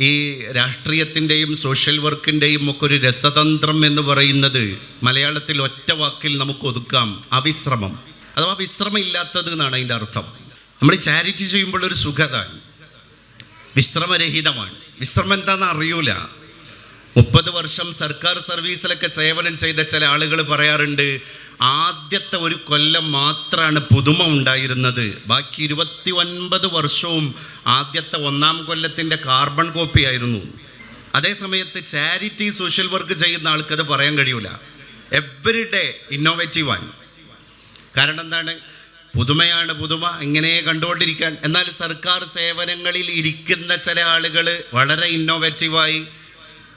ഈ രാഷ്ട്രീയത്തിന്റെയും സോഷ്യൽ വർക്കിന്റെയും ഒക്കെ ഒരു രസതന്ത്രം എന്ന് പറയുന്നത് മലയാളത്തിൽ ഒറ്റ വാക്കിൽ നമുക്ക് ഒതുക്കാം അവിശ്രമം. അഥവാ വിശ്രമം ഇല്ലാത്തത് എന്നാണ് അതിന്റെ അർത്ഥം. നമ്മൾ ചാരിറ്റി ചെയ്യുമ്പോൾ ഒരു സുഖതാണ് വിശ്രമരഹിതമാണ്. വിശ്രമം എന്താണെന്ന് അറിയൂല. മുപ്പത് വർഷം സർക്കാർ സർവീസിലൊക്കെ സേവനം ചെയ്ത ചില ആളുകൾ പറയാറുണ്ട് ആദ്യത്തെ ഒരു കൊല്ലം മാത്രമാണ് പുതുമ ഉണ്ടായിരുന്നത്. ബാക്കി ഇരുപത്തി ഒൻപത് വർഷവും ആദ്യത്തെ ഒന്നാം കൊല്ലത്തിന്റെ കാർബൺ കോപ്പി ആയിരുന്നു. അതേ സമയത്ത് ചാരിറ്റി സോഷ്യൽ വർക്ക് ചെയ്യുന്ന ആൾക്കത് പറയാൻ കഴിയൂല. എവറി ഡേ ഇന്നോവേറ്റീവ് ആണ്. കാരണം എന്താണ്? പുതുമയാണ് പുതുമ ഇങ്ങനെ കണ്ടുകൊണ്ടിരിക്കാൻ. എന്നാൽ സർക്കാർ സേവനങ്ങളിൽ ഇരിക്കുന്ന ചില ആളുകൾ വളരെ ഇന്നോവേറ്റീവായി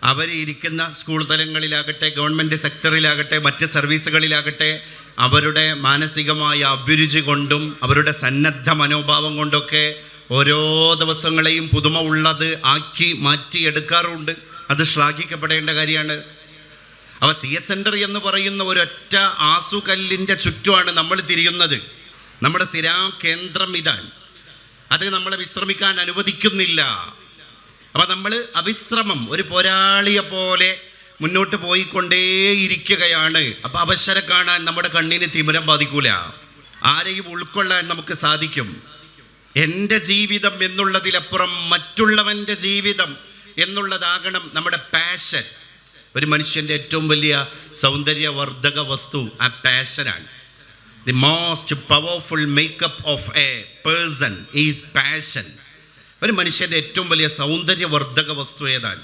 അവർ ഇരിക്കുന്ന സ്കൂൾ തലങ്ങളിലാകട്ടെ ഗവൺമെന്റ് സെക്ടറിലാകട്ടെ മറ്റ് സർവീസുകളിലാകട്ടെ അവരുടെ മാനസികമായ അഭിരുചി കൊണ്ടും അവരുടെ സന്നദ്ധ മനോഭാവം കൊണ്ടൊക്കെ ഓരോ ദിവസങ്ങളെയും പുതുമ ഉള്ളത് ആക്കി മാറ്റിയെടുക്കാറുണ്ട് അത് ശ്ലാഘിക്കപ്പെടേണ്ട കാര്യമാണ്. അവ സി എസ് സെന്റർ എന്ന് പറയുന്ന ഒരൊറ്റ ആസുകല്ലിന്റെ ചുറ്റുമാണ് നമ്മൾ തിരിയുന്നത്. നമ്മുടെ സ്ഥിരാ കേന്ദ്രം ഇതാണ്. അത് നമ്മളെ വിശ്രമിക്കാൻ അനുവദിക്കുന്നില്ല. അപ്പം നമ്മൾ അവിശ്രമം ഒരു പോരാളിയെ പോലെ മുന്നോട്ട് പോയിക്കൊണ്ടേയിരിക്കുകയാണ്. അപ്പം അവശരം കാണാൻ നമ്മുടെ കണ്ണിന് തിമിരം ബാധിക്കൂല. ആരെയും ഉൾക്കൊള്ളാൻ നമുക്ക് സാധിക്കും. എന്റെ ജീവിതം എന്നുള്ളതിലപ്പുറം മറ്റുള്ളവന്റെ ജീവിതം എന്നുള്ളതാകണം നമ്മുടെ പാഷൻ ഒരു മനുഷ്യന്റെ ഏറ്റവും വലിയ സൗന്ദര്യവർദ്ധക വസ്തു ആ പാഷനാണ് the most powerful makeup of a person is passion ഒരു മനുഷ്യന്റെ ഏറ്റവും വലിയ സൗന്ദര്യവർദ്ധക വസ്തു ഏതാണ്?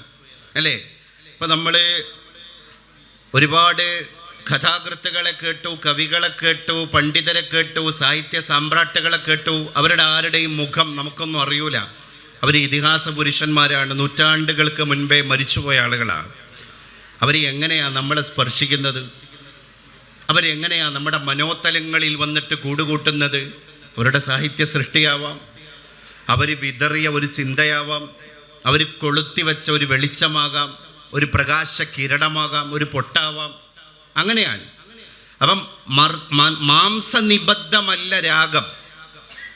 അല്ലേ? ഇപ്പം നമ്മൾ ഒരുപാട് കഥാകൃത്തുകളെ കേട്ടു കവികളെ കേട്ടു പണ്ഡിതരെ കേട്ടു സാഹിത്യ സാമ്രാട്ടുകളെ കേട്ടു. അവരുടെ ആരുടെയും മുഖം നമുക്കൊന്നും അറിയൂല. അവർ ഇതിഹാസ പുരുഷന്മാരാണ്. നൂറ്റാണ്ടുകൾക്ക് മുൻപേ മരിച്ചുപോയ ആളുകളാണ് അവർ എങ്ങനെയാണ് നമ്മളെ സ്പർശിക്കുന്നത്? അവരെങ്ങനെയാണ് നമ്മുടെ മനോതലങ്ങളിൽ വന്നിട്ട് കൂടുകൂട്ടുന്നത്? അവരുടെ സാഹിത്യ സൃഷ്ടിയാവാം. അവർ വിതറിയ ഒരു ചിന്തയാവാം അവർ കൊളുത്തി വെച്ച ഒരു വെളിച്ചമാകാം ഒരു പ്രകാശ കിരണമാകാം ഒരു പൊട്ടാവാം. അങ്ങനെയാണ്. അപ്പം മാംസനിബദ്ധമല്ല രാഗം.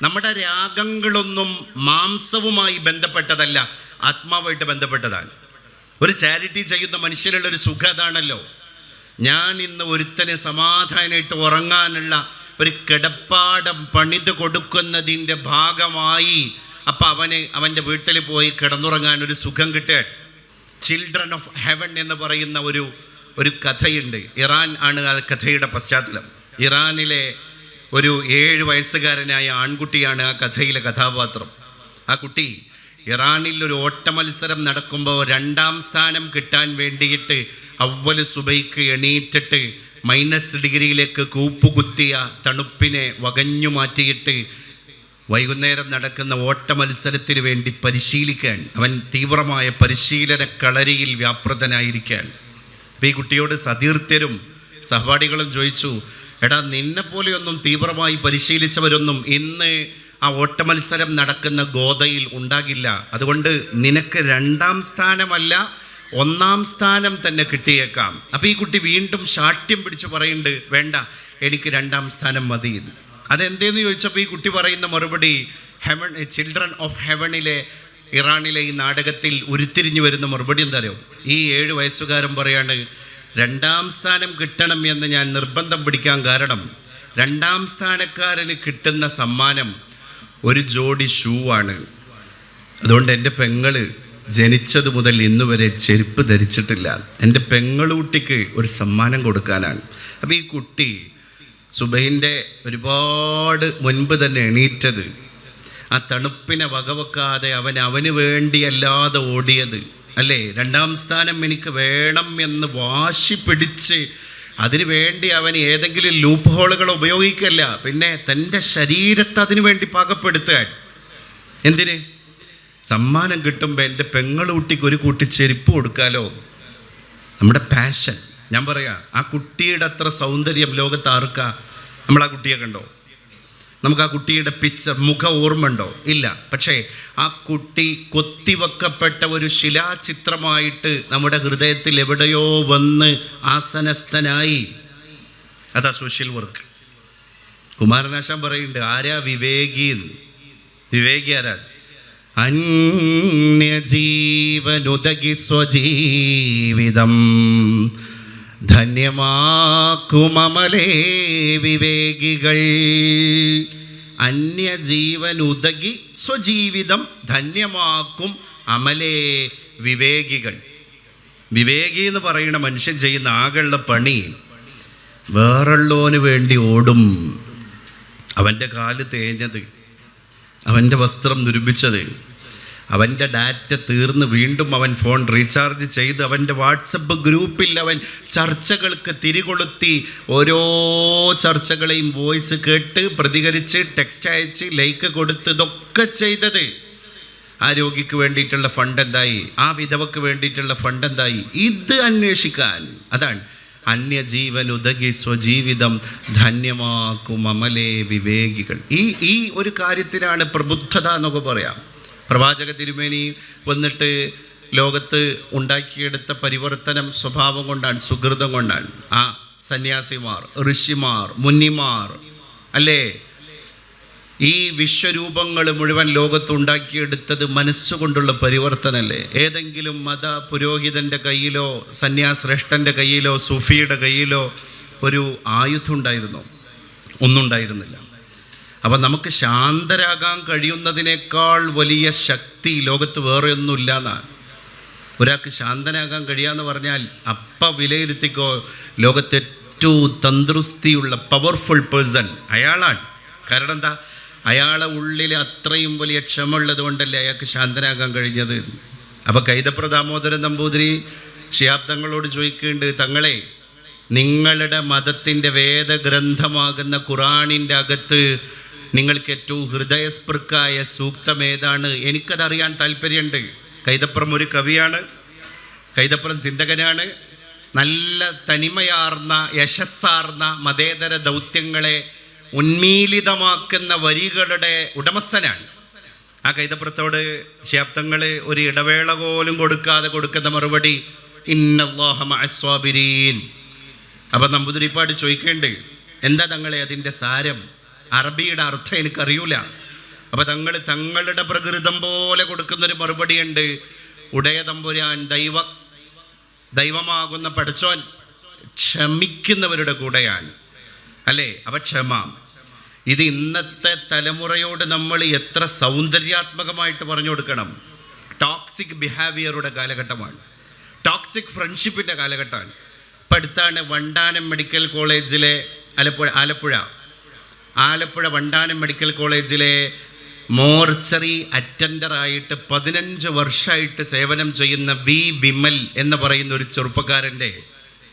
നമ്മുടെ രാഗങ്ങളൊന്നും മാംസവുമായി ബന്ധപ്പെട്ടതല്ല ആത്മാവായിട്ട് ബന്ധപ്പെട്ടതാണ്. ഒരു ചാരിറ്റി ചെയ്യുന്ന മനുഷ്യരുള്ള ഒരു സുഖം ഞാൻ ഇന്ന് ഒരുത്തനെ സമാധാനമായിട്ട് ഉറങ്ങാനുള്ള ഒരു കിടപ്പാടം പണിത് കൊടുക്കുന്നതിന്റെ ഭാഗമായി അപ്പം അവന് അവന്റെ വീട്ടിൽ പോയി കിടന്നുറങ്ങാൻ ഒരു സുഖം കിട്ടേ. ചിൽഡ്രൻ ഓഫ് ഹെവൻ എന്ന് പറയുന്ന ഒരു ഒരു കഥയുണ്ട്. ഇറാൻ ആണ് ആ കഥയുടെ പശ്ചാത്തലം. ഇറാനിലെ ഒരു ഏഴ് വയസ്സുകാരനായ ആൺകുട്ടിയാണ് ആ കഥയിലെ കഥാപാത്രം. ആ കുട്ടി ഇറാനിൽ ഒരു ഓട്ടമത്സരം നടക്കുമ്പോൾ രണ്ടാം സ്ഥാനം കിട്ടാൻ വേണ്ടിയിട്ട് അവൽ സുബൈക്ക് എണീറ്റിട്ട് മൈനസ് ഡിഗ്രിയിലേക്ക് കൂപ്പുകുത്തിയ തണുപ്പിനെ വകഞ്ഞു മാറ്റിയിട്ട് വൈകുന്നേരം നടക്കുന്ന ഓട്ട മത്സരത്തിന് വേണ്ടി പരിശീലിക്കാൻ അവൻ തീവ്രമായ പരിശീലന കളരിയിൽ വ്യാപൃതനായിരിക്കാൻ. അപ്പം ഈ കുട്ടിയോട് സതീർത്ഥ്യരും സഹപാഠികളും ചോദിച്ചു എടാ നിന്നെ പോലെയൊന്നും തീവ്രമായി പരിശീലിച്ചവരൊന്നും ഇന്ന് ആ ഓട്ടമത്സരം നടക്കുന്ന ഗോതയിൽ ഉണ്ടാകില്ല. അതുകൊണ്ട് നിനക്ക് രണ്ടാം സ്ഥാനമല്ല ഒന്നാം സ്ഥാനം തന്നെ കിട്ടിയേക്കാം. അപ്പം ഈ കുട്ടി വീണ്ടും ശാഠ്യം പിടിച്ച് പറയുന്നുണ്ട് വേണ്ട എനിക്ക് രണ്ടാം സ്ഥാനം മതി. അതെന്തേന്ന് ചോദിച്ചപ്പോൾ ഈ കുട്ടി പറയുന്ന മറുപടി ഹെവൺ ചിൽഡ്രൻ ഓഫ് ഹെവണിലെ ഇറാനിലെ ഈ നാടകത്തിൽ ഉരുത്തിരിഞ്ഞു വരുന്ന മറുപടി എന്താ ഈ ഏഴ് വയസ്സുകാരൻ പറയാണ് രണ്ടാം സ്ഥാനം കിട്ടണം എന്ന് ഞാൻ നിർബന്ധം പിടിക്കാൻ കാരണം രണ്ടാം സ്ഥാനക്കാരന് കിട്ടുന്ന സമ്മാനം ഒരു ജോഡി ഷൂ ആണ്. അതുകൊണ്ട് എന്റെ പെങ്ങൾ ജനിച്ചത് മുതൽ ഇന്ന് വരെ ചെരുപ്പ് ധരിച്ചിട്ടില്ല. എന്റെ പെങ്ങളൂട്ടിക്ക് ഒരു സമ്മാനം കൊടുക്കാനാണ്. അപ്പോൾ ഈ കുട്ടി സുബൈന്റെ ഒരുപാട് മുൻപ് തന്നെ എണീറ്റത്. ആ തണുപ്പിനെ വകവെക്കാതെ അവൻ അവന് വേണ്ടിയല്ലാതെ ഓടിയത്. അല്ലേ? രണ്ടാം സ്ഥാനം എനിക്ക് വേണം എന്ന് വാശി പിടിച്ച് അതിനു വേണ്ടി അവൻ ഏതെങ്കിലും ലൂപ്പ് ഹോളുകൾ ഉപയോഗിക്കല്ല. പിന്നെ തന്റെ ശരീരത്തെ അതിനു വേണ്ടി പാകപ്പെടുത്തുക എന്തിന്? സമ്മാനം കിട്ടുമ്പോൾ എന്റെ പെങ്ങളൂട്ടിക്ക് ഒരു കുട്ടി ചെരുപ്പ് കൊടുക്കാലോ? നമ്മുടെ പാഷൻ ഞാൻ പറയാ ആ കുട്ടിയുടെ അത്ര സൗന്ദര്യം ലോകത്ത് ആർക്കാ? നമ്മൾ ആ കുട്ടിയെ കണ്ടോ? നമുക്ക് ആ കുട്ടിയുടെ പിക്ചർ മുഖ ഓർമ്മ ഉണ്ടോ? ഇല്ല. പക്ഷേ ആ കുട്ടി കൊത്തിവെക്കപ്പെട്ട ഒരു ശിലാചിത്രമായിട്ട് നമ്മുടെ ഹൃദയത്തിൽ എവിടെയോ വന്ന് ആസനസ്ഥനായി. അതാ സോഷ്യൽ വർക്ക് കുമാരനാശാൻ പറയുന്നുണ്ട് ആരാ വിവേകി വിവേകി ആരാ? അന്യജീവനുതകി സ്വജീവിതം. ധന്യമാക്കുമമലേ വിവേകികൾ. അന്യജീവനുതകി സ്വജീവിതം ധന്യമാക്കും അമലേ വിവേകികൾ. വിവേകി എന്ന് പറയുന്ന മനുഷ്യൻ ചെയ്യുന്ന ആകെയുള്ള പണി വേറുള്ളവന് വേണ്ടി ഓടും. അവന്റെ കാൽ തേഞ്ഞത് അവന്റെ വസ്ത്രം നിർമ്മിച്ചത് അവന്റെ ഡാറ്റ തീർന്ന് വീണ്ടും അവൻ ഫോൺ റീചാർജ് ചെയ്ത് അവന്റെ വാട്സപ്പ് ഗ്രൂപ്പിൽ അവൻ ചർച്ചകൾക്ക് തിരികൊളുത്തി. ഓരോ ചർച്ചകളെയും വോയിസ് കേട്ട് പ്രതികരിച്ച് ടെക്സ്റ്റ് അയച്ച് ലൈക്ക് കൊടുത്ത് ഇതൊക്കെ ചെയ്തത്. ആ രോഗിക്ക് വേണ്ടിയിട്ടുള്ള ഫണ്ട് എന്തായി? ആ വിധവക്ക് വേണ്ടിയിട്ടുള്ള ഫണ്ട് എന്തായി? ഇത് അന്വേഷിക്കാൻ. അതാണ്. അന്യജീവൻ ഉദകി സ്വജീവിതം ധന്യമാക്കും അമലേ വിവേകികൾ. ഈ ഈ ഒരു കാര്യത്തിനാണ് പ്രബുദ്ധത എന്നൊക്കെ പറയാം. പ്രവാചക തിരുമേനി വന്നിട്ട് ലോകത്ത് ഉണ്ടാക്കിയെടുത്ത പരിവർത്തനം സ്വഭാവം കൊണ്ടാണ് സുഹൃതം കൊണ്ടാണ്. ആ സന്യാസിമാർ ഋഷിമാർ മുന്നിമാർ അല്ലേ? ഈ വിശ്വരൂപങ്ങൾ മുഴുവൻ ലോകത്തുണ്ടാക്കിയെടുത്തത് മനസ്സുകൊണ്ടുള്ള പരിവർത്തനമല്ലേ ഏതെങ്കിലും മത പുരോഹിതന്റെ കയ്യിലോ സന്യാശ്രേഷ്ഠന്റെ കയ്യിലോ സൂഫിയുടെ കയ്യിലോ ഒരു ആയുധം ഉണ്ടായിരുന്നോ? ഒന്നും ഉണ്ടായിരുന്നില്ല അപ്പം നമുക്ക് ശാന്തരാകാൻ കഴിയുന്നതിനേക്കാൾ വലിയ ശക്തി ലോകത്ത് വേറെ ഒന്നുമില്ല എന്നാണ് ഒരാൾക്ക് ശാന്തനാകാൻ കഴിയാന്ന് പറഞ്ഞാൽ അപ്പ വിലയിരുത്തിക്കോ. ലോകത്തെ ഏറ്റവും തന്ത്രുസ്തിയുള്ള പവർഫുൾ പേഴ്സൺ അയാളാണ്. കാരണം എന്താ? അയാളെ ഉള്ളിൽ അത്രയും വലിയ ക്ഷമയുള്ളത് കൊണ്ടല്ലേ അയാൾക്ക് ശാന്തനാകാൻ കഴിഞ്ഞത്. അപ്പോൾ കൈതപ്ര ദാമോദരൻ നമ്പൂതിരി ശിയാബ്ദങ്ങളോട് ചോദിക്കുന്നുണ്ട് തങ്ങളെ നിങ്ങളുടെ മതത്തിന്റെ വേദഗ്രന്ഥമാകുന്ന ഖുറാനിന്റെ അകത്ത് നിങ്ങൾക്ക് ഏറ്റവും ഹൃദയസ്പൃക്കായ സൂക്തം ഏതാണ്? എനിക്കതറിയാൻ താല്പര്യമുണ്ട്. കൈതപ്പുറം ഒരു കവിയാണ്. കൈതപ്പുറം ചിന്തകനാണ്. നല്ല തനിമയാർന്ന യശസ്സാർന്ന മതേതര ദൗത്യങ്ങളെ ഉന്മീലിതമാക്കുന്ന വരികളുടെ ഉടമസ്ഥനാണ്. ആ കൈതപ്പുറത്തോട് ശാബ്ദങ്ങൾ ഒരു ഇടവേള പോലും കൊടുക്കാതെ കൊടുക്കുന്ന മറുപടി ഇന്നല്ലാഹമാബിരീൻ അപ്പം നമ്പൂതിരിപ്പാട് ചോദിക്കേണ്ടത് എന്താ തങ്ങളെ അതിന്റെ സാരം? അറബിയുടെ അർത്ഥം എനിക്കറിയൂല. അപ്പോൾ തങ്ങൾ തങ്ങളുടെ പ്രകൃതം പോലെ കൊടുക്കുന്നൊരു മറുപടിയുണ്ട്. ഉടയ തമ്പുരാൻ ദൈവ ദൈവമാകുന്ന പഠിച്ചോൻ ക്ഷമിക്കുന്നവരുടെ കൂടെയാണ്. അല്ലേ? അവ ക്ഷമ. ഇത് ഇന്നത്തെ തലമുറയോട് നമ്മൾ എത്ര സൗന്ദര്യാത്മകമായിട്ട് പറഞ്ഞു കൊടുക്കണം. ടോക്സിക് ബിഹേവിയറുടെ കാലഘട്ടമാണ്. ടോക്സിക് ഫ്രണ്ട്ഷിപ്പിന്റെ കാലഘട്ടമാണ്. ഇപ്പം അടുത്താണ് വണ്ടാനം മെഡിക്കൽ കോളേജിലെ ആലപ്പുഴ ആലപ്പുഴ. ആലപ്പുഴ വണ്ടാനം മെഡിക്കൽ കോളേജിലെ മോർച്ചറി അറ്റൻഡറായിട്ട് പതിനഞ്ച് വർഷമായിട്ട് സേവനം ചെയ്യുന്ന വി വിമൽ എന്ന് പറയുന്ന ഒരു ചെറുപ്പക്കാരന്റെ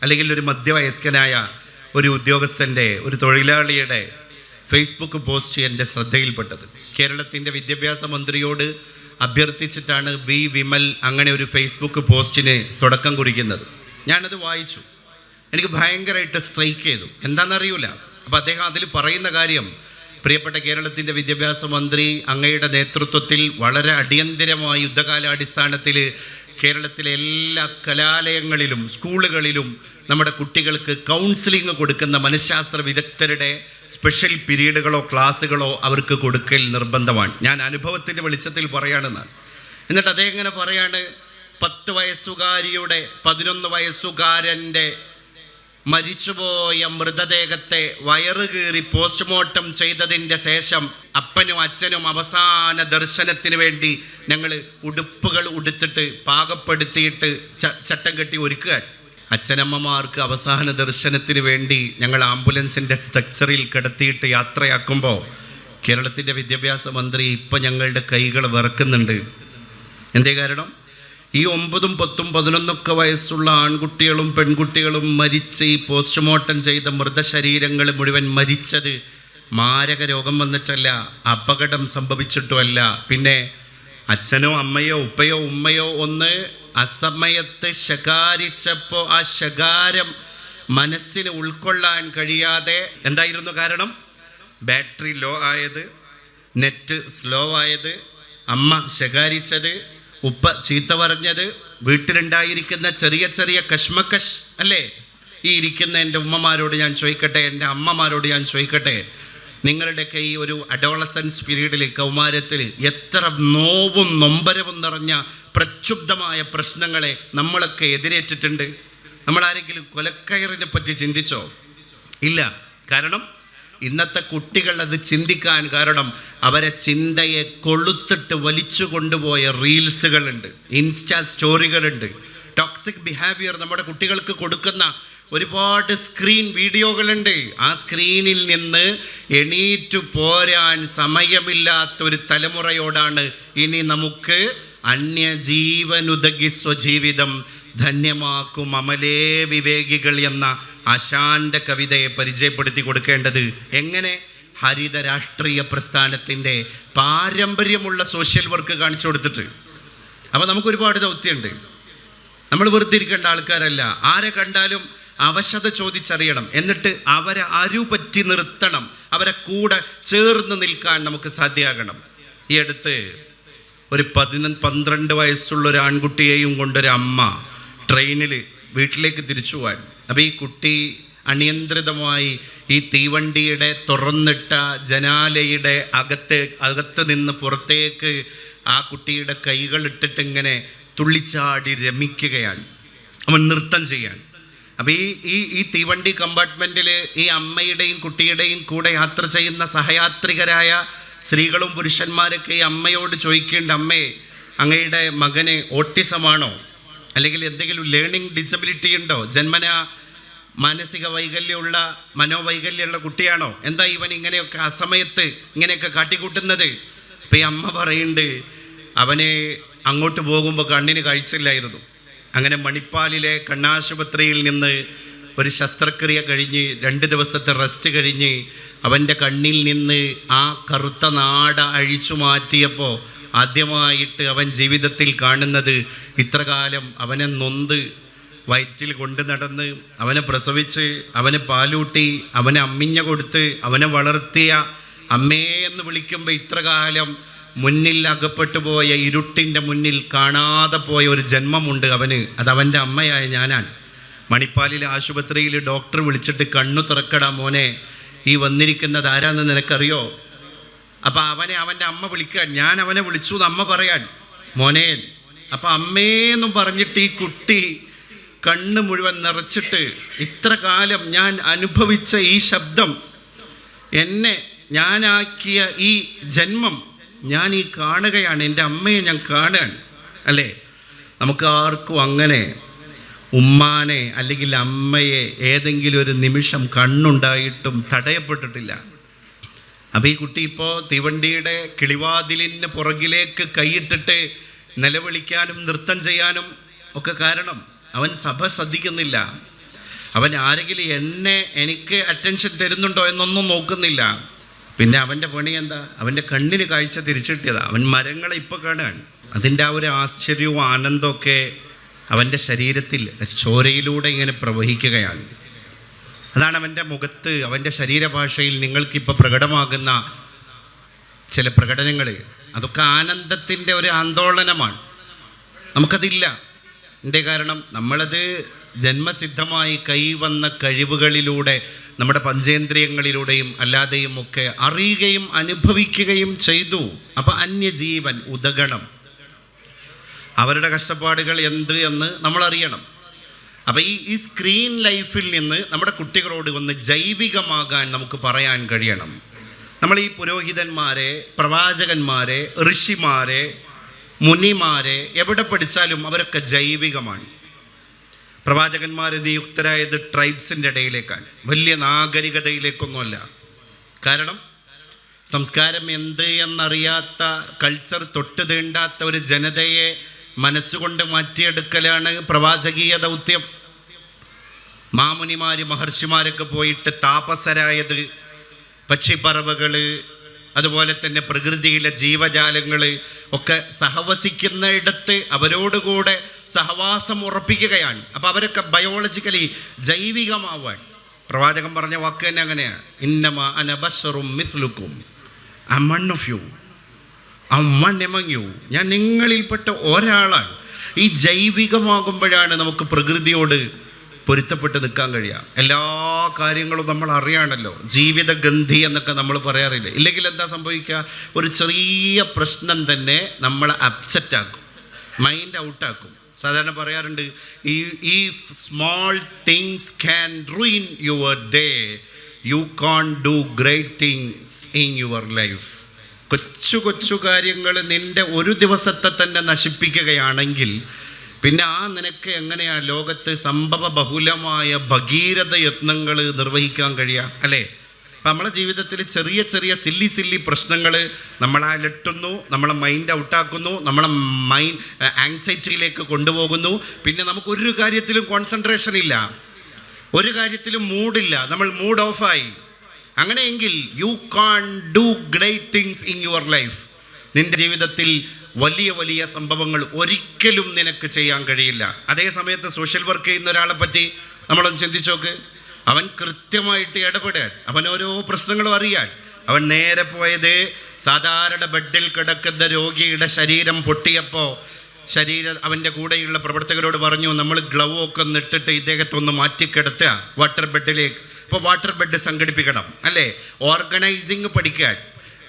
അല്ലെങ്കിൽ ഒരു മധ്യവയസ്കനായ ഒരു ഉദ്യോഗസ്ഥന്റെ ഒരു തൊഴിലാളിയുടെ ഫേസ്ബുക്ക് പോസ്റ്റ് എന്റെ ശ്രദ്ധയിൽപ്പെട്ടത്. കേരളത്തിന്റെ വിദ്യാഭ്യാസ മന്ത്രിയോട് അഭ്യർത്ഥിച്ചിട്ടാണ് വി വിമൽ അങ്ങനെ ഒരു ഫേസ്ബുക്ക് പോസ്റ്റിന് തുടക്കം കുറിക്കുന്നത്. ഞാനത് വായിച്ചു. എനിക്ക് ഭയങ്കരമായിട്ട് സ്ട്രൈക്ക് ചെയ്തു. എന്താണെന്നറിയൂല. അപ്പോൾ അദ്ദേഹം അതിൽ പറയുന്ന കാര്യം പ്രിയപ്പെട്ട കേരളത്തിന്റെ വിദ്യാഭ്യാസ മന്ത്രി അങ്ങയുടെ നേതൃത്വത്തിൽ വളരെ അടിയന്തിരമായി യുദ്ധകാലാടിസ്ഥാനത്തിൽ കേരളത്തിലെ എല്ലാ കലാലയങ്ങളിലും സ്കൂളുകളിലും നമ്മുടെ കുട്ടികൾക്ക് കൗൺസിലിംഗ് കൊടുക്കുന്ന മനഃശാസ്ത്ര വിദഗ്ധരുടെ സ്പെഷ്യൽ പീരീഡുകളോ ക്ലാസ്സുകളോ അവർക്ക് കൊടുക്കൽ നിർബന്ധമാണ്. ഞാൻ അനുഭവത്തിന്റെ വെളിച്ചത്തിൽ പറയാണെന്നാണ് എന്നിട്ട് അദ്ദേഹം ഇങ്ങനെ പറയാണ് പത്ത് വയസ്സുകാരിയുടെ പതിനൊന്ന് വയസ്സുകാരന്റെ മരിച്ചുപോയ മൃതദേഹത്തെ വയറ് കീറി പോസ്റ്റ്മോർട്ടം ചെയ്തതിന്റെ ശേഷം അപ്പനും അച്ഛനും അവസാന ദർശനത്തിന് വേണ്ടി ഞങ്ങൾ ഉടുപ്പുകൾ ഉടുത്തിട്ട് പാകപ്പെടുത്തിയിട്ട് ചട്ടം കെട്ടി ഒരുക്കുക അച്ഛനമ്മമാർക്ക് അവസാന ദർശനത്തിന് വേണ്ടി ഞങ്ങൾ ആംബുലൻസിന്റെ സ്ട്രക്ചറിൽ കിടത്തിയിട്ട് യാത്രയാക്കുമ്പോൾ കേരളത്തിന്റെ വിദ്യാഭ്യാസ മന്ത്രി ഇപ്പം ഞങ്ങളുടെ കൈകൾ വിറക്കുന്നുണ്ട്. എന്തേ കാരണം? ഈ ഒമ്പതും പത്തും പതിനൊന്നൊക്കെ വയസ്സുള്ള ആൺകുട്ടികളും പെൺകുട്ടികളും മരിച്ച് ഈ പോസ്റ്റ്മോർട്ടം ചെയ്ത മൃതശരീരങ്ങൾ മുഴുവൻ മരിച്ചത് മാരക രോഗം വന്നിട്ടല്ല അപകടം സംഭവിച്ചിട്ടുമല്ല. പിന്നെ അച്ഛനോ അമ്മയോ ഉപ്പയോ ഉമ്മയോ ഒന്ന് അസമയത്ത് ശകാരിച്ചപ്പോൾ ആ ശകാരം മനസ്സിന് ഉൾക്കൊള്ളാൻ കഴിയാതെ എന്തായിരുന്നു കാരണം? ബാറ്ററി ലോ ആയത് നെറ്റ് സ്ലോ ആയത് അമ്മ ശകാരിച്ചത് ഉപ്പ ചീത്ത പറഞ്ഞത് വീട്ടിലുണ്ടായിരിക്കുന്ന ചെറിയ ചെറിയ കശ്മക്കശ് അല്ലേ? ഈ ഇരിക്കുന്ന എന്റെ ഉമ്മമാരോട് ഞാൻ ചോദിക്കട്ടെ എന്റെ അമ്മമാരോട് ഞാൻ ചോദിക്കട്ടെ നിങ്ങളുടെയൊക്കെ ഈ ഒരു അഡോളസൻസ് പീരീഡിൽ കൗമാരത്തിൽ എത്ര നോവും നൊമ്പരവും നിറഞ്ഞ പ്രക്ഷുബ്ധമായ പ്രശ്നങ്ങളെ നമ്മളൊക്കെ എതിരേറ്റിട്ടുണ്ട്. നമ്മളാരെങ്കിലും കൊലക്കയറിനെ പറ്റി ചിന്തിച്ചോ? ഇല്ല. കാരണം ഇന്നത്തെ കുട്ടികൾ അത് ചിന്തിക്കാൻ കാരണം അവരെ ചിന്തയെ കൊളുത്തിട്ട് വലിച്ചു കൊണ്ടുപോയ റീൽസുകളുണ്ട് ഇൻസ്റ്റാ സ്റ്റോറികളുണ്ട്. ടോക്സിക് ബിഹേവിയർ നമ്മുടെ കുട്ടികൾക്ക് കൊടുക്കുന്ന ഒരുപാട് സ്ക്രീൻ വീഡിയോകളുണ്ട്. ആ സ്ക്രീനിൽ നിന്ന് എണീറ്റു പോരാൻ സമയമില്ലാത്ത ഒരു തലമുറയോടാണ് ഇനി നമുക്ക് അന്യജീവനുദകി സ്വജീവിതം ധന്യമാക്കും അമലേ വിവേകികൾ എന്ന അശാന്റെ കവിതയെ പരിചയപ്പെടുത്തി കൊടുക്കേണ്ടത് എങ്ങനെ? ഹരിത രാഷ്ട്രീയ പ്രസ്ഥാനത്തിന്റെ പാരമ്പര്യമുള്ള സോഷ്യൽ വർക്ക് കാണിച്ചു കൊടുത്തിട്ട്. അപ്പോൾ നമുക്ക് ഒരുപാട് ദൗത്യമുണ്ട്. നമ്മൾ വെറുതെ ഇരിക്കേണ്ട ആൾക്കാരല്ല. ആരെ കണ്ടാലും അവശത ചോദിച്ചറിയണം. എന്നിട്ട് അവരെ അരുപറ്റി നിർത്തണം. അവരെ കൂടെ ചേർന്ന് നിൽക്കാൻ നമുക്ക് സാധ്യമാകണം. ഈ അടുത്ത് ഒരു പതിന പന്ത്രണ്ട് വയസ്സുള്ള ഒരു ആൺകുട്ടിയെയും കൊണ്ടൊരു അമ്മ ട്രെയിനിൽ വീട്ടിലേക്ക് തിരിച്ചു പോകാൻ അപ്പോൾ ഈ കുട്ടി അനിയന്ത്രിതമായി ഈ തീവണ്ടിയുടെ തുറന്നിട്ട ജനാലയുടെ അകത്ത് അകത്ത് നിന്ന് പുറത്തേക്ക് ആ കുട്ടിയുടെ കൈകൾ ഇങ്ങനെ തുള്ളിച്ചാടി രമിക്കുകയാണ്. അവൻ നൃത്തം ചെയ്യാൻ. അപ്പോൾ ഈ ഈ ഈ തീവണ്ടി കമ്പാർട്ട്മെന്റിൽ ഈ അമ്മയുടെയും കുട്ടിയുടെയും കൂടെ യാത്ര ചെയ്യുന്ന സഹയാത്രികരായ സ്ത്രീകളും പുരുഷന്മാരൊക്കെ ഈ അമ്മയോട് ചോദിക്കേണ്ട അമ്മേ അങ്ങയുടെ മകന് ഓട്ടിസമാണോ? അല്ലെങ്കിൽ എന്തെങ്കിലും ലേണിംഗ് ഡിസബിലിറ്റി ഉണ്ടോ? ജന്മന മാനസിക വൈകല്യമുള്ള മനോവൈകല്യമുള്ള കുട്ടിയാണോ? എന്താ ഇവൻ ഇങ്ങനെയൊക്കെ അസമയത്ത് ഇങ്ങനെയൊക്കെ കാട്ടിക്കൂട്ടുന്നത്? ഇപ്പം ഈ അമ്മ പറയുന്നുണ്ട് അവനെ അങ്ങോട്ട് പോകുമ്പോൾ കണ്ണിന് കാഴ്ചയില്ലായിരുന്നു അങ്ങനെ മണിപ്പാലിലെ കണ്ണാശുപത്രിയിൽ നിന്ന് ഒരു ശസ്ത്രക്രിയ കഴിഞ്ഞ് രണ്ട് ദിവസത്തെ റെസ്റ്റ് കഴിഞ്ഞ് അവന്റെ കണ്ണിൽ നിന്ന് ആ കറുത്ത നാട അഴിച്ചു മാറ്റിയപ്പോൾ ആദ്യമായിട്ട് അവൻ ജീവിതത്തിൽ കാണുന്നത് ഇത്രകാലം അവനെ നൊന്ത് വയറ്റിൽ കൊണ്ടു നടന്ന് അവനെ പ്രസവിച്ച് അവനെ പാലൂട്ടി അവനെ അമ്മിഞ്ഞ കൊടുത്ത് അവനെ വളർത്തിയ അമ്മേ എന്ന് വിളിക്കുമ്പോൾ ഇത്രകാലം മുന്നിൽ അകപ്പെട്ടു പോയ ഇരുട്ടിന്റെ മുന്നിൽ കാണാതെ പോയ ഒരു ജന്മമുണ്ട് അവന്. അത് അവന്റെ അമ്മയായ ഞാനാണ്. മണിപ്പാലിലെ ആശുപത്രിയിൽ ഡോക്ടർ വിളിച്ചിട്ട് കണ്ണു തുറക്കടാ മോനെ. ഈ വന്നിരിക്കുന്നത് ആരാന്ന് നിനക്കറിയോ? അപ്പം അവനെ അവന്റെ അമ്മ വിളിക്കാൻ ഞാൻ അവനെ വിളിച്ചു എന്ന് അമ്മ പറയാൻ. മോനെ അപ്പം അമ്മേന്നും പറഞ്ഞിട്ട് ഈ കുട്ടി കണ്ണ് മുഴുവൻ നിറച്ചിട്ട് ഇത്ര കാലം ഞാൻ അനുഭവിച്ച ഈ ശബ്ദം എന്നെ ഞാനാക്കിയ ഈ ജന്മം ഞാൻ ഈ കാണുകയാണ് എന്റെ അമ്മയെ ഞാൻ കാണുകയാണ് അല്ലേ? നമുക്ക് ആർക്കും അങ്ങനെ ഉമ്മാനെ അല്ലെങ്കിൽ അമ്മയെ ഏതെങ്കിലും ഒരു നിമിഷം കണ്ണുണ്ടായിട്ടും തടയപ്പെട്ടിട്ടില്ല. അപ്പോൾ ഈ കുട്ടി ഇപ്പോൾ തീവണ്ടിയുടെ കിളിവാതിലിന് പുറകിലേക്ക് കൈയിട്ടിട്ട് നിലവിളിക്കാനും നൃത്തം ചെയ്യാനും ഒക്കെ കാരണം അവൻ സഭ ശ്രദ്ധിക്കുന്നില്ല. അവൻ ആരെങ്കിലും എന്നെ എനിക്ക് അറ്റൻഷൻ തരുന്നുണ്ടോ എന്നൊന്നും നോക്കുന്നില്ല. പിന്നെ അവന്റെ പണി എന്താ? അവന്റെ കണ്ണിന് കാഴ്ച തിരിച്ചിട്ടിയതാ അവൻ മരങ്ങളെ ഇപ്പോൾ കാണാൻ അതിന്റെ ആ ഒരു ആശ്ചര്യവും ആനന്ദമൊക്കെ അവന്റെ ശരീരത്തിൽ ചോരയിലൂടെ ഇങ്ങനെ പ്രവഹിക്കുകയാണ്. അതാണ് അവന്റെ മുഖത്ത് അവന്റെ ശരീരഭാഷയിൽ നിങ്ങൾക്കിപ്പോൾ പ്രകടമാകുന്ന ചില പ്രകടനങ്ങൾ. അതൊക്കെ ആനന്ദത്തിന്റെ ഒരു ആന്തോളനമാണ് നമുക്കതില്ല. എന്തേ കാരണം? നമ്മളത് ജന്മസിദ്ധമായി കൈവന്ന കഴിവുകളിലൂടെ നമ്മുടെ പഞ്ചേന്ദ്രിയങ്ങളിലൂടെയും അല്ലാതെയും ഒക്കെ അറിയുകയും അനുഭവിക്കുകയും ചെയ്തു. അപ്പം അന്യജീവൻ ഉദഗണം. അവരുടെ കഷ്ടപ്പാടുകൾ എന്ത് എന്ന് നമ്മൾ അറിയണം അപ്പോൾ ഈ ഈ സ്ക്രീൻ ലൈഫിൽ നിന്ന് നമ്മുടെ കുട്ടികളോട് വന്ന് ജൈവികമാകാൻ നമുക്ക് പറയാൻ കഴിയണം. നമ്മൾ ഈ പുരോഹിതന്മാരെ പ്രവാചകന്മാരെ ഋഷിമാരെ മുനിമാരെ എവിടെ പഠിച്ചാലും അവരൊക്കെ ജൈവികമാണ്. പ്രവാചകന്മാർ നിയുക്തരായത് ട്രൈബ്സിന്റെ ഇടയിലേക്കാണ്. വലിയ നാഗരികതയിലേക്കൊന്നുമല്ല. കാരണം സംസ്കാരം എന്ത് എന്നറിയാത്ത കൾച്ചർ തൊട്ട് തീണ്ടാത്ത ഒരു ജനതയെ മനസ്സുകൊണ്ട് മാറ്റിയെടുക്കലാണ് പ്രവാചകീയ ദൗത്യം. മാമുനിമാര് മഹർഷിമാരൊക്കെ പോയിട്ട് താപസരായത് പക്ഷിപ്പറവകൾ അതുപോലെ തന്നെ പ്രകൃതിയിലെ ജീവജാലങ്ങൾ ഒക്കെ സഹവസിക്കുന്നിടത്ത് അവരോടുകൂടെ സഹവാസം ഉറപ്പിക്കുകയാണ്. അപ്പോൾ അവരൊക്കെ ബയോളജിക്കലി ജൈവികമാവാൻ പ്രവാചകൻ പറഞ്ഞ വാക്ക് തന്നെ അങ്ങനെയാണ് ഇന്നമ അനബസറും മിസ്ലുക്കും. I am one of you I am one among you ഞാൻ നിങ്ങളിൽപ്പെട്ട ഒരാളാണ്. ഈ ജൈവികമാകുമ്പോഴാണ് നമുക്ക് പ്രകൃതിയോട് പൊരുത്തപ്പെട്ട് നിൽക്കാൻ കഴിയുക എല്ലാ കാര്യങ്ങളും നമ്മൾ അറിയാണല്ലോ. ജീവിതഗന്ധി എന്നൊക്കെ നമ്മൾ പറയാറില്ല. ഇല്ലെങ്കിൽ എന്താ സംഭവിക്കുക? ഒരു ചെറിയ പ്രശ്നം തന്നെ നമ്മളെ അപ്സെറ്റ് ആക്കും. മൈൻഡ് ഔട്ടാക്കും സാധാരണ പറയാറുണ്ട് ഈ ഈ small things can ruin your day you can do great things in your life കൊച്ചു കൊച്ചു കാര്യങ്ങൾ നിന്റെ ഒരു ദിവസത്തെ തന്നെ നശിപ്പിക്കുകയാണെങ്കിൽ പിന്നെ ആ നിനക്ക് എങ്ങനെയാണ് ലോകത്ത് സംഭവ ബഹുലമായ ഭഗീരഥ യത്നങ്ങൾ നിർവഹിക്കാൻ കഴിയുക അല്ലേ? നമ്മളെ ജീവിതത്തിൽ ചെറിയ ചെറിയ സില്ലി സില്ലി പ്രശ്നങ്ങൾ നമ്മളെ അലട്ടുന്നു നമ്മളെ മൈൻഡ് ഔട്ടാക്കുന്നു നമ്മളെ മൈൻഡ് ആങ്സൈറ്റിയിലേക്ക് കൊണ്ടുപോകുന്നു. പിന്നെ നമുക്ക് ഒരു കാര്യത്തിലും കോൺസെൻട്രേഷൻ ഇല്ല. ഒരു കാര്യത്തിലും മൂഡില്ല നമ്മൾ മൂഡ് ഓഫായി അങ്ങനെയെങ്കിൽ you can do great things in your life നിന്റെ ജീവിതത്തിൽ വലിയ വലിയ സംഭവങ്ങൾ ഒരിക്കലും നിനക്ക് ചെയ്യാൻ കഴിയില്ല. അതേ സമയത്ത് സോഷ്യൽ വർക്ക് ചെയ്യുന്ന ഒരാളെ പറ്റി നമ്മളൊന്ന് ചിന്തിച്ചോക്ക് അവൻ കൃത്യമായിട്ട് ഇടപെടാൻ അവൻ ഓരോ പ്രശ്നങ്ങളും അറിയാൻ. അവൻ നേരെ പോയത് സാധാരണ ബെഡിൽ കിടക്കുന്ന രോഗിയുടെ ശരീരം പൊട്ടിയപ്പോൾ ശരീര അവന്റെ കൂടെയുള്ള പ്രവർത്തകരോട് പറഞ്ഞു നമ്മൾ ഗ്ലൗ ഒക്കെ നിട്ടിട്ട് ഇദ്ദേഹത്തെ ഒന്ന് മാറ്റിക്കിടത്തുക വാട്ടർ ബെഡിലേക്ക് ഇപ്പോൾ വാട്ടർ ബെഡ് സംഘടിപ്പിക്കണം അല്ലേ? ഓർഗനൈസിങ് പഠിക്കാൻ.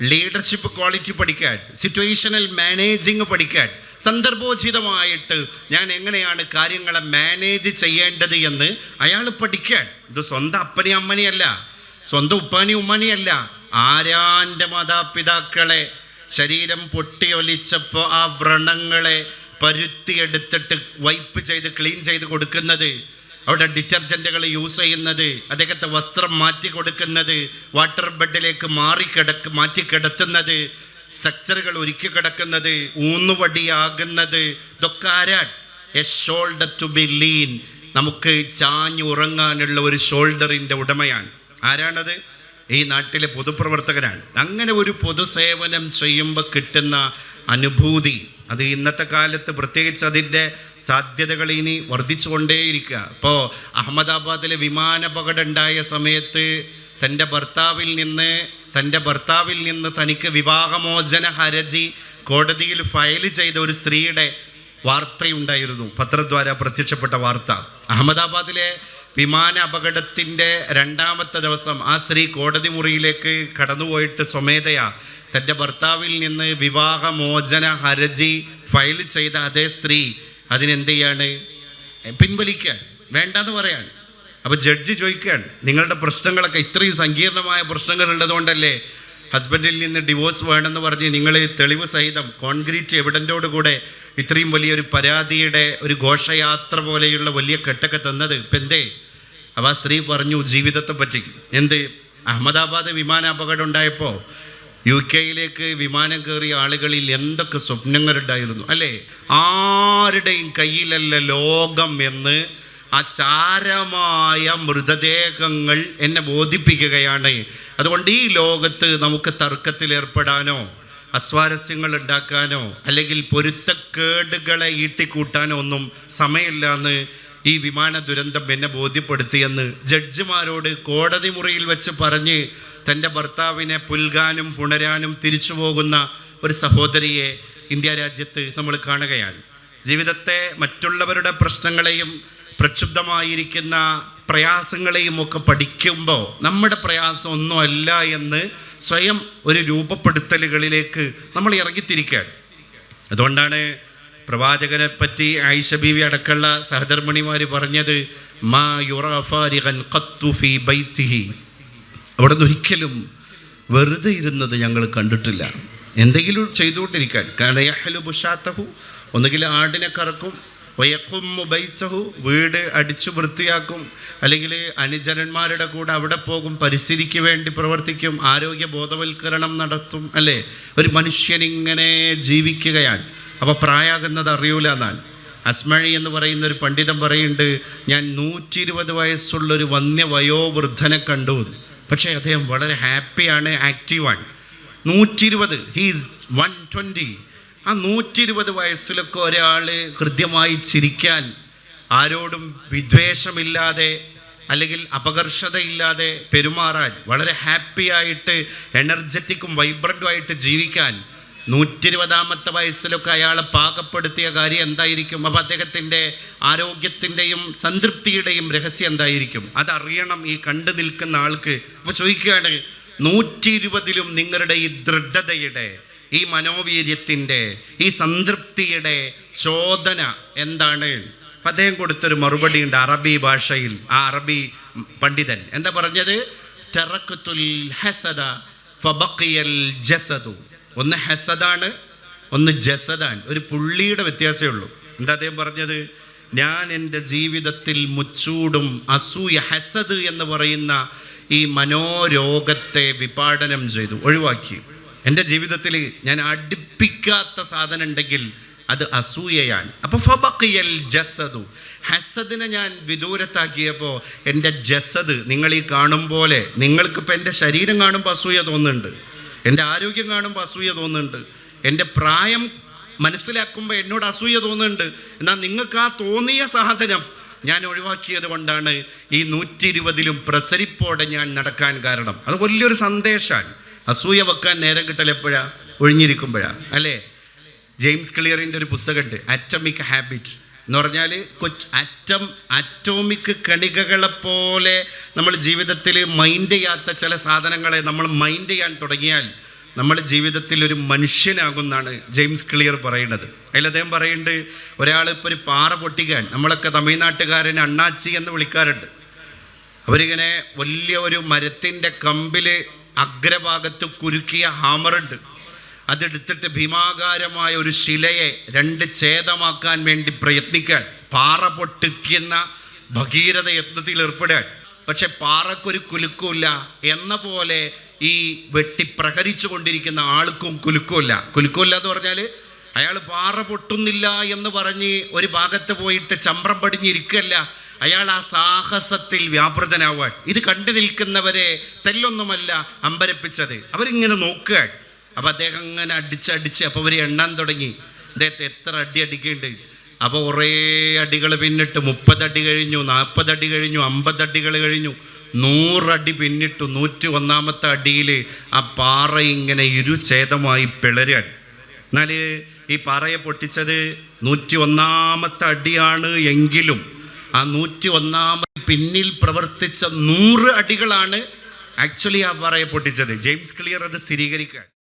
ലീഡർഷിപ്പ് ക്വാളിറ്റി പഠിക്കാൻ സിറ്റുവേഷണൽ മാനേജിങ് പഠിക്കാൻ സന്ദർഭോചിതമായിട്ട് ഞാൻ എങ്ങനെയാണ് കാര്യങ്ങളെ മാനേജ് ചെയ്യേണ്ടത് എന്ന് അയാൾ പഠിക്കാൻ. ഇത് സ്വന്തം അപ്പനെയും അമ്മനെയല്ല സ്വന്തം ഉപ്പാനി ഉമ്മാനിയല്ല ആരാന്റെ മാതാപിതാക്കളെ ശരീരം പൊട്ടിയൊലിച്ചപ്പോൾ ആ വ്രണങ്ങളെ പരുത്തിയെടുത്തിട്ട് വൈപ്പ് ചെയ്ത് ക്ലീൻ ചെയ്ത് കൊടുക്കുന്നത്? അവിടെ ഡിറ്റർജന്റുകൾ യൂസ് ചെയ്യുന്നത് അദ്ദേഹത്തെ വസ്ത്രം മാറ്റി കൊടുക്കുന്നത് വാട്ടർ ബെഡിലേക്ക് മാറിക്കിടക്ക് മാറ്റി കിടത്തുന്നത് സ്ട്രക്ചറുകൾ ഒരുക്കി കിടക്കുന്നത് ഊന്നുവടിയാകുന്നത് ഇതൊക്കെ ആരാൻ a shoulder to be lean നമുക്ക് ചാഞ്ഞുറങ്ങാനുള്ള ഒരു ഷോൾഡറിന്റെ ഉടമയാണ്. ആരാണത്? ഈ നാട്ടിലെ പൊതുപ്രവർത്തകരാണ്. അങ്ങനെ ഒരു പൊതുസേവനം ചെയ്യുമ്പോൾ കിട്ടുന്ന അനുഭൂതി അത് ഇന്നത്തെ കാലത്ത് പ്രത്യേകിച്ച് അതിന്റെ സാധ്യതകൾ ഇനി വർദ്ധിച്ചുകൊണ്ടേയിരിക്കുക. ഇപ്പോൾ അഹമ്മദാബാദിലെ വിമാനപകടം ഉണ്ടായ സമയത്ത് തന്റെ ഭർത്താവിൽ നിന്ന് തന്റെ ഭർത്താവിൽ നിന്ന് തനിക്ക് വിവാഹമോചന ഹരജി കോടതിയിൽ ഫയൽ ചെയ്ത ഒരു സ്ത്രീയുടെ വാർത്തയുണ്ടായിരുന്നു. പത്രദ്വാര പ്രത്യക്ഷപ്പെട്ട വാർത്ത. അഹമ്മദാബാദിലെ വിമാന അപകടത്തിന്റെ രണ്ടാമത്തെ ദിവസം ആ സ്ത്രീ കോടതി മുറിയിലേക്ക് കടന്നുപോയിട്ട് സ്വമേധയാ തന്റെ ഭർത്താവിൽ നിന്ന് വിവാഹമോചന ഹർജി ഫയൽ ചെയ്ത അതേ സ്ത്രീ അതിനെന്ത് ചെയ്യാണ് പിൻവലിക്കുകയാണ് വേണ്ടെന്ന് പറയാണ്. അപ്പോൾ ജഡ്ജി ചോദിക്കുകയാണ് നിങ്ങളുടെ പ്രശ്നങ്ങളൊക്കെ ഇത്രയും സങ്കീർണമായ പ്രശ്നങ്ങൾ ഉള്ളതുകൊണ്ടല്ലേ ഹസ്ബൻഡിൽ നിന്ന് ഡിവോഴ്സ് വേണമെന്ന് പറഞ്ഞ് നിങ്ങൾ തെളിവ് സഹിതം കോൺക്രീറ്റ് എവിഡന്റോട് കൂടെ ഇത്രയും വലിയൊരു പരാതിയുടെ ഒരു ഘോഷയാത്ര പോലെയുള്ള വലിയ കെട്ടൊക്കെ തന്നത്? ഇപ്പം എന്തേ? അപ്പോൾ ആ സ്ത്രീ പറഞ്ഞു ജീവിതത്തെ പറ്റി എന്ത്? അഹമ്മദാബാദ് വിമാന അപകടം ഉണ്ടായപ്പോൾ യു കെയിലേക്ക് വിമാനം കയറിയ ആളുകളിൽ എന്തൊക്കെ സ്വപ്നങ്ങളുണ്ടായിരുന്നു അല്ലേ? ആരുടെയും കയ്യിലല്ല ലോകം എന്ന് ആ ചാരമായ മൃതദേഹങ്ങൾ എന്നെ ബോധിപ്പിക്കുകയാണ്. അതുകൊണ്ട് ഈ ലോകത്ത് നമുക്ക് തർക്കത്തിൽ ഏർപ്പെടാനോ അസ്വാരസ്യങ്ങൾ ഉണ്ടാക്കാനോ അല്ലെങ്കിൽ പൊരുത്തക്കേടുകളെ ഈട്ടിക്കൂട്ടാനോ ഒന്നും സമയമില്ല എന്ന് ഈ വിമാന ദുരന്തം എന്നെ ബോധ്യപ്പെടുത്തിയെന്ന് ജഡ്ജിമാരോട് കോടതി മുറിയിൽ വെച്ച് പറഞ്ഞ് തന്റെ ഭർത്താവിനെ പുൽകാനും പുണരാനും തിരിച്ചു പോകുന്ന ഒരു സഹോദരിയെ ഇന്ത്യ രാജ്യത്ത് നമ്മൾ കാണുകയാണ്. ജീവിതത്തെ മറ്റുള്ളവരുടെ പ്രശ്നങ്ങളെയും പ്രക്ഷുബ്ധമായിരിക്കുന്ന പ്രയാസങ്ങളെയും ഒക്കെ പഠിക്കുമ്പോൾ നമ്മുടെ പ്രയാസം ഒന്നുമല്ല എന്ന് സ്വയം ഒരു രൂപപ്പെടുത്തലുകളിലേക്ക് നമ്മൾ ഇറങ്ങിത്തിരിക്കുകയാണ്. അതുകൊണ്ടാണ് പ്രവാചകനെ പറ്റി ആയിഷ ബീവി അടക്കമുള്ള സഹധർമ്മിണിമാർ പറഞ്ഞത് മാ യുറഫാരിഖൻ ഖത്തു ബൈത്തിഹി. അവിടെ ഒരിക്കലും വെറുതെ ഇരുന്നത് ഞങ്ങൾ കണ്ടിട്ടില്ല. എന്തെങ്കിലും ചെയ്തുകൊണ്ടിരിക്കാൻ. കാരണം യഹ്ലു ബുഷാത്തഹു ഒന്നുകിൽ ആടിനെ കറക്കും വയക്കും ബൈച്ചഹു വീട് അടിച്ചു വൃത്തിയാക്കും അല്ലെങ്കിൽ അനുജനന്മാരുടെ കൂടെ അവിടെ പോകും പരിസ്ഥിതിക്ക് വേണ്ടി പ്രവർത്തിക്കും ആരോഗ്യ ബോധവൽക്കരണം നടത്തും അല്ലേ? ഒരു മനുഷ്യൻ ഇങ്ങനെ ജീവിക്കുകയാണ്. അപ്പോൾ പ്രായാകുന്നത് അറിയൂല എന്നാണ് അസ്മഴി എന്ന് പറയുന്ന ഒരു പണ്ഡിതൻ പറയുന്നുണ്ട് ഞാൻ നൂറ്റി ഇരുപത് വയസ്സുള്ളൊരു വന്യ വയോവൃദ്ധനെ കണ്ടു പക്ഷേ അദ്ദേഹം വളരെ ഹാപ്പിയാണ് ആക്റ്റീവാണ് നൂറ്റി ഇരുപത് ഹീസ് വൺ ട്വന്റി ആ നൂറ്റി ഇരുപത് വയസ്സിലൊക്കെ ഒരാൾ ഹൃദ്യമായി ചിരിക്കാൻ ആരോടും വിദ്വേഷമില്ലാതെ അല്ലെങ്കിൽ അപകർഷതയില്ലാതെ പെരുമാറാൻ വളരെ ഹാപ്പിയായിട്ട് എനർജറ്റിക്കും വൈബ്രന്റുമായിട്ട് ജീവിക്കാൻ നൂറ്റി ഇരുപതാമത്തെ വയസ്സിലൊക്കെ അയാളെ പാകപ്പെടുത്തിയ കാര്യം എന്തായിരിക്കും? അപ്പം അദ്ദേഹത്തിന്റെ ആരോഗ്യത്തിന്റെയും സംതൃപ്തിയുടെയും രഹസ്യം എന്തായിരിക്കും? അതറിയണം ഈ കണ്ടു നിൽക്കുന്ന ആൾക്ക്. അപ്പോൾ ചോദിക്കുകയാണ് നൂറ്റി ഇരുപതിലും നിങ്ങളുടെ ഈ ദൃഢതയുടെ ഈ മനോവീര്യത്തിന്റെ ഈ സംതൃപ്തിയുടെ ചോദന എന്താണ്? അദ്ദേഹം കൊടുത്തൊരു മറുപടി ഉണ്ട് അറബി ഭാഷയിൽ ആ അറബി പണ്ഡിതൻ. എന്താ പറഞ്ഞത്? ഹസദ ഫബക്കിയൽ ജസദു. ഒന്ന് ഹസദാണ് ഒന്ന് ജസദാണ്. ഒരു പുള്ളിയുടെ വ്യത്യാസമേ ഉള്ളൂ. എന്താ അദ്ദേഹം പറഞ്ഞത്? ഞാൻ എന്റെ ജീവിതത്തിൽ മുച്ചൂടും അസൂയ ഹസദ് എന്ന് പറയുന്ന ഈ മനോരോഗത്തെ വിപാടനം ചെയ്തു. ഒഴിവാക്കി. എന്റെ ജീവിതത്തിൽ ഞാൻ അടുപ്പിക്കാത്ത സാധനം ഉണ്ടെങ്കിൽ അത് അസൂയയാണ്. അപ്പോൾ ഫബക്കിയൽ ജസദു. ഹസദിനെ ഞാൻ വിദൂരത്താക്കിയപ്പോൾ എന്റെ ജസദ് നിങ്ങൾ ഈ കാണും പോലെ നിങ്ങൾക്കിപ്പോൾ എന്റെ ശരീരം കാണുമ്പോൾ അസൂയ തോന്നുന്നുണ്ട്. എന്റെ ആരോഗ്യം കാണുമ്പോൾ അസൂയ തോന്നുന്നുണ്ട്. എന്റെ പ്രായം മനസ്സിലാക്കുമ്പോൾ എന്നോട് അസൂയ തോന്നുന്നുണ്ട്. എന്നാൽ നിങ്ങൾക്ക് ആ തോന്നിയ സാധനം ഞാൻ ഒഴിവാക്കിയത് കൊണ്ടാണ് ഈ നൂറ്റി ഇരുപതിലും പ്രസരിപ്പോടെ ഞാൻ നടക്കാൻ കാരണം. അത് വലിയൊരു സന്ദേശമാണ്. അസൂയ വെക്കാൻ നേരം കിട്ടലെപ്പോഴാണ് ഒഴിഞ്ഞിരിക്കുമ്പോഴാണ് ഒഴിഞ്ഞിരിക്കുമ്പോഴാ. അല്ലേ? ജെയിംസ് ക്ലിയറിന്റെ ഒരു പുസ്തകമുണ്ട് അറ്റമിക് ഹാബിറ്റ് എന്ന് പറഞ്ഞാൽ കൊച്ച് അറ്റം അറ്റോമിക് കണികകളെ പോലെ നമ്മൾ ജീവിതത്തിൽ മൈൻഡ് ചെയ്യാത്ത ചില സാധനങ്ങളെ നമ്മൾ മൈൻഡ് ചെയ്യാൻ തുടങ്ങിയാൽ നമ്മൾ ജീവിതത്തിൽ ഒരു മനുഷ്യനാകുന്നാണ് ജെയിംസ് ക്ലിയർ പറയുന്നത്. അതിൽ അദ്ദേഹം പറയുന്നുണ്ട് ഒരാളിപ്പോൾ ഒരു പാറ പൊട്ടിക്കാൻ നമ്മളൊക്കെ തമിഴ്നാട്ടുകാരൻ അണ്ണാച്ചി എന്ന് വിളിക്കാറുണ്ട്. അവരിങ്ങനെ വലിയ ഒരു മരത്തിന്റെ കമ്പിൽ അഗ്രഭാഗത്ത് കുരുക്കിയ ഹാമറുണ്ട്. അതെടുത്തിട്ട് ഭീമാകാരമായ ഒരു ശിലയെ രണ്ട് ഛേദമാക്കാൻ വേണ്ടി പ്രയത്നിക്കാൻ പാറ പൊട്ടിക്കുന്ന ഭഗീരഥ യത്നത്തിൽ ഏർപ്പെടാൻ. പക്ഷെ പാറക്കൊരു കുലുക്കുമില്ല. എന്ന പോലെ ഈ വെട്ടി പ്രഹരിച്ചു കൊണ്ടിരിക്കുന്ന ആൾക്കും കുലുക്കുമില്ല. കുലുക്കുമില്ല എന്ന് പറഞ്ഞാൽ അയാൾ പാറ പൊട്ടുന്നില്ല എന്ന് പറഞ്ഞ് ഒരു ഭാഗത്ത് പോയിട്ട് ചമ്പ്രം പടിഞ്ഞിരിക്കല്ല. അയാൾ ആ സാഹസത്തിൽ വ്യാപൃതനാവാൻ. ഇത് കണ്ടു നിൽക്കുന്നവരെ തെല്ലൊന്നുമല്ല അമ്പരപ്പിച്ചത്. അവരിങ്ങനെ നോക്കുക അപ്പോൾ അദ്ദേഹം അങ്ങനെ അടിച്ചടിച്ച് അപ്പോൾ അവർ എണ്ണാൻ തുടങ്ങി. അദ്ദേഹത്തെ എത്ര അടി അടിക്കുന്നുണ്ട്. അപ്പോൾ കുറേ അടികൾ പിന്നിട്ട്. മുപ്പതടി കഴിഞ്ഞു നാൽപ്പതടി കഴിഞ്ഞു അമ്പതടികൾ കഴിഞ്ഞു. നൂറടി പിന്നിട്ടു. നൂറ്റി ഒന്നാമത്തെ അടിയിൽ ആ പാറ ഇങ്ങനെ ഇരുഛേദമായി പിളരുകയാണ് എന്നാൽ ഈ പാറയെ പൊട്ടിച്ചത് നൂറ്റി ഒന്നാമത്തെ അടിയാണ് എങ്കിലും ആ നൂറ്റി ഒന്നാമത് പിന്നിൽ പ്രവർത്തിച്ച നൂറ് അടികളാണ് ആക്ച്വലി ആ പാറയെ പൊട്ടിച്ചത്. ജെയിംസ് ക്ലിയർ അത് സ്ഥിരീകരിക്കുക